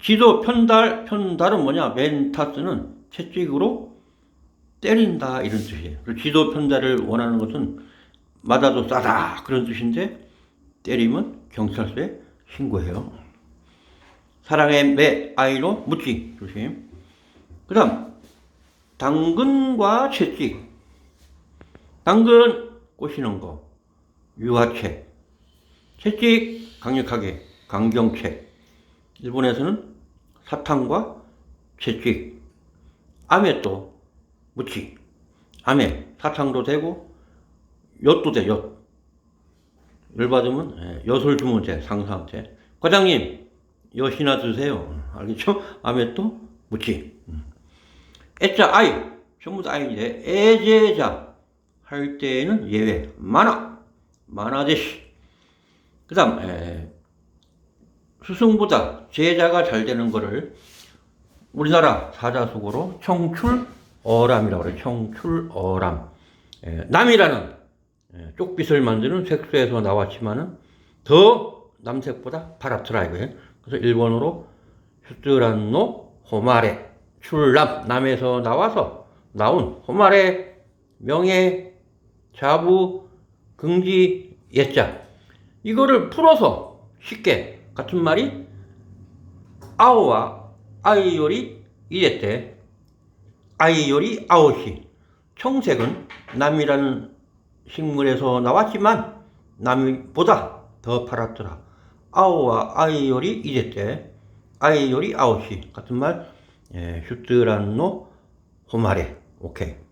지도 편달, 편달은 뭐냐? 멘타스는 채찍으로 때린다 이런 뜻이에요. 지도 편달을 원하는 것은 맞아도 싸다 그런 뜻인데 때리면 경찰서에 신고해요. 사랑의 매 아이로 묻지 조심. 그다음 당근과 채찍. 당근 꼬시는 거 유화채. 채찍 강력하게 강경채. 일본에서는 사탕과 채찍. 암에 또 묻지. 암에 사탕도 되고 엿도 돼 엿. 열 받으면 예, 엿을 주면 돼 상사한테. 과장님 엿이나 드세요. 알겠죠? 암에 또. 음. 애자 아이 전부 다 아이인데 애제자 할 때에는 예외 만화 만화 대시. 그다음 에, 스승보다 제자가 잘 되는 거를 우리나라 사자속어로 청출어람이라고 그래요. 청출어람. 예, 남이라는 예, 쪽빛을 만드는 색소에서 나왔지만은 더 남색보다 파랗더라 이거예요. 그래서 일본어로 슈트란노 호마레 출남 남에서 나와서 나온 호마레 명예 자부 긍지 예자 이거를 풀어서 쉽게 같은 말이 아오와 아이 요리 이랬대 아이 요리 아오시 청색은 남이라는 식물에서 나왔지만 남보다 더 파랗더라. 아오와 아이 요리 이랬대. 아이 요리 아오시 같은 말. 예, 슈트란노 호마레. 오케이.